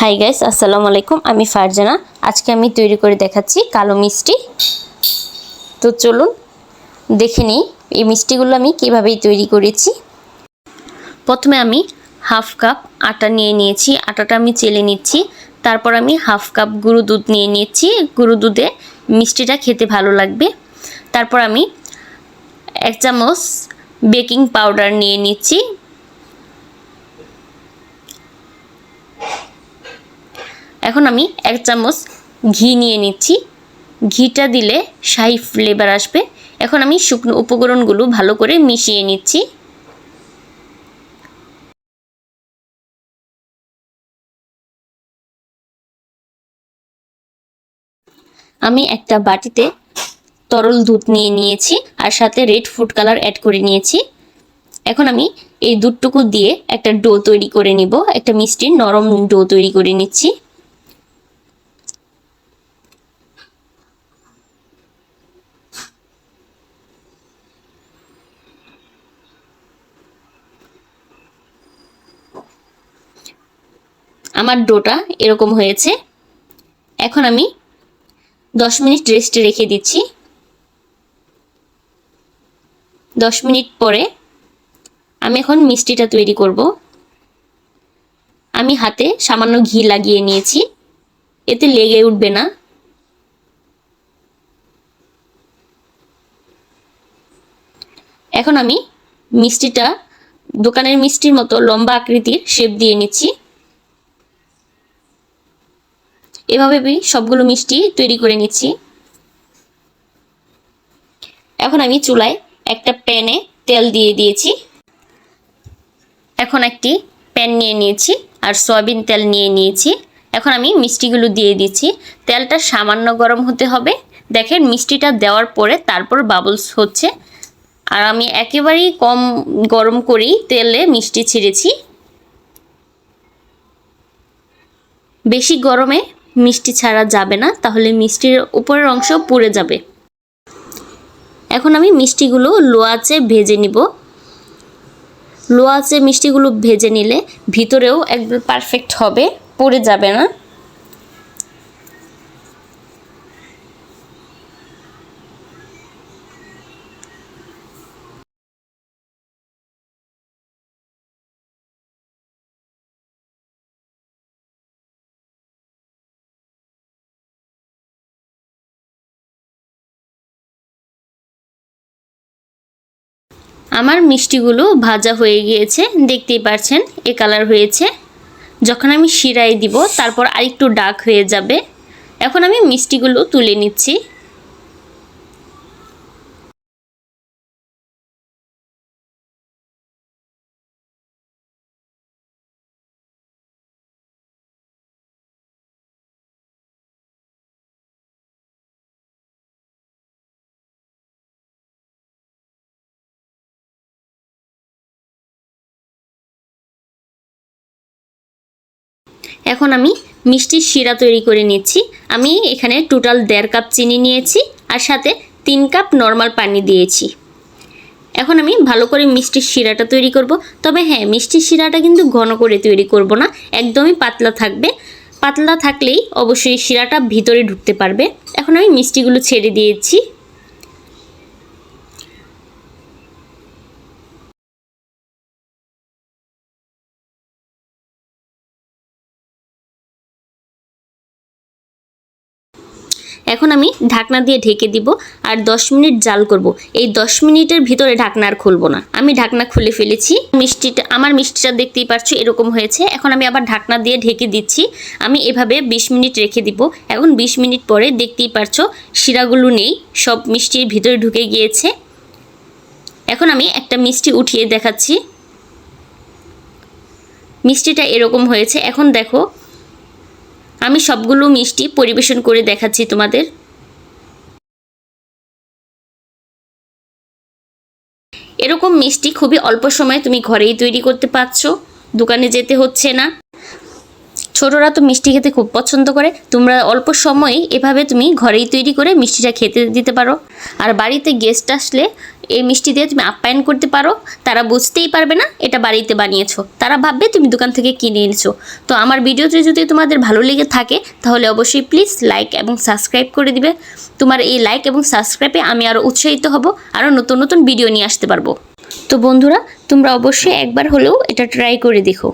Hi guys আসসালামু আলাইকুম। আমি ফারজানা। আজকে আমি তৈরি করে দেখাচ্ছি কালো মিষ্টি। তো চলুন দেখে নিই এই মিষ্টিগুলো আমি কীভাবেই তৈরি করেছি। প্রথমে আমি হাফ কাপ আটা নিয়ে নিয়েছি। আটাটা আমি চেলে নিচ্ছি। তারপর আমি হাফ কাপ গুঁড়ো দুধ নিয়ে নিয়েছি। গুঁড়ো দুধে মিষ্টিটা খেতে ভালো লাগবে। তারপর আমি এক চামচ বেকিং পাউডার নিয়ে নিচ্ছি। এখন আমি এক চামচ ঘি নিয়ে নিচ্ছি। ঘিটা দিলে শাহি ফ্লেভার আসবে। এখন আমি শুকনো উপকরণগুলো ভালো করে মিশিয়ে নিচ্ছি। আমি একটা বাটিতে তরল দুধ নিয়ে নিয়েছি আর সাথে রেড ফুড কালার অ্যাড করে নিয়েছি। এখন আমি এই দুধটুকু দিয়ে একটা ডো তৈরি করে নিব। একটা মিষ্টির নরম ডো তৈরি করে নিচ্ছি। আমার ডোটা এরকম হয়েছে। এখন আমি দশ মিনিট রেস্টে রেখে দিচ্ছি। দশ মিনিট পরে আমি এখন মিষ্টিটা তৈরি করব। আমি হাতে সামান্য ঘি লাগিয়ে নিয়েছি। এতে লেগে উঠবে না। এখন আমি মিষ্টিটা দোকানের মিষ্টির মতো লম্বা আকৃতির শেপ দিয়ে নিচ্ছি। এভাবে আমি সবগুলো মিষ্টি তৈরি করে নিচ্ছি। এখন আমি চুলায় একটা প্যানে তেল দিয়ে দিয়েছি। এখন একটি প্যান নিয়ে নিয়েছি আর সয়াবিন তেল নিয়ে নিয়েছি। এখন আমি মিষ্টিগুলো দিয়ে দিচ্ছি। তেলটা সামান্য গরম হতে হবে। দেখেন মিষ্টিটা দেওয়ার পরে তারপর বাবলস হচ্ছে। আর আমি একেবারেই কম গরম করেই তেলে মিষ্টি ছেড়েছি। বেশি গরমে মিষ্টি ছাড়া যাবে না, তাহলে মিষ্টির উপরের অংশ পুড়ে যাবে। এখন আমি মিষ্টিগুলো লোয়াচে ভেজে নিব। লোয়াচে মিষ্টিগুলো ভেজে নিলে ভিতরেও একদম পারফেক্ট হবে, পড়ে যাবে না। আমার মিষ্টিগুলো ভাজা হয়ে গিয়েছে, দেখতেই পারছেন, এ কালার হয়েছে। যখন আমি শিরায় দিব, তারপর আরেকটু ডাক হয়ে যাবে। এখন আমি মিষ্টিগুলো তুলে নিচ্ছি। এখন আমি মিষ্টির শিরা তৈরি করে নিচ্ছি। আমি এখানে টোটাল দেড় কাপ চিনি নিয়েছি আর সাথে তিন কাপ নর্মাল পানি দিয়েছি। এখন আমি ভালো করে মিষ্টির শিরাটা তৈরি করব। তবে হ্যাঁ মিষ্টির শিরাটা কিন্তু ঘন করে তৈরি করব না, একদমই পাতলা থাকবে। পাতলা থাকলেই অবশ্যই শিরাটা ভিতরে ঢুকতে পারবে। এখন আমি মিষ্টিগুলো ছেড়ে দিয়েছি। এখন আমি ঢাকনা দিয়ে ঢেকে দিব আর 10 মিনিট জাল করব। এই 10 মিনিটের ভিতরে ঢাকনা আর খুলবো না। আমি ঢাকনা খুলে ফেলেছি। মিষ্টিটা, আমার মিষ্টিটা দেখতেই পারছ এরকম হয়েছে। এখন আমি আবার ঢাকনা দিয়ে ঢেকে দিচ্ছি। আমি এভাবে 20 মিনিট রেখে দিব। এখন 20 মিনিট পরে দেখতেই পারছ শিরাগুলো নেই, সব মিষ্টির ভিতরে ঢুকে গিয়েছে। এখন আমি একটা মিষ্টি উঠিয়ে দেখাচ্ছি। মিষ্টিটা এরকম হয়েছে। এখন দেখো আমি সবগুলো মিষ্টি পরিবেশন করে দেখাচ্ছি তোমাদের। এরকম মিষ্টি খুবই অল্প সময়ে তুমি ঘরেই তৈরি করতে পারছ, দোকানে যেতে হচ্ছে না। ছোটরা তো মিষ্টি খেতে খুব পছন্দ করে, তোমরা অল্প সময়েই এভাবে তুমি ঘরেই তৈরি করে মিষ্টিটা খেতে দিতে পারো। আর বাড়িতে গেস্ট আসলে এই মিষ্টি দিয়ে তুমি আপ্যায়ন করতে পারো। তারা বুঝতেই পারবে না, এটা বাড়িতে বানিয়েছো। তারা ভাববে তুমি দোকান থেকে কিনে এনেছো। তো আমার ভিডিওটি যদি তোমাদের ভালো লেগে থাকে, তাহলে অবশ্যই প্লিজ লাইক এবং সাবস্ক্রাইব করে দিবে। তোমার এই লাইক এবং সাবস্ক্রাইবে আমি আরও উৎসাহিত হব আরও নতুন নতুন ভিডিও নিয়ে আসতে পারব। তো বন্ধুরা, তোমরা অবশ্যই একবার হলেও এটা ট্রাই করে দেখো।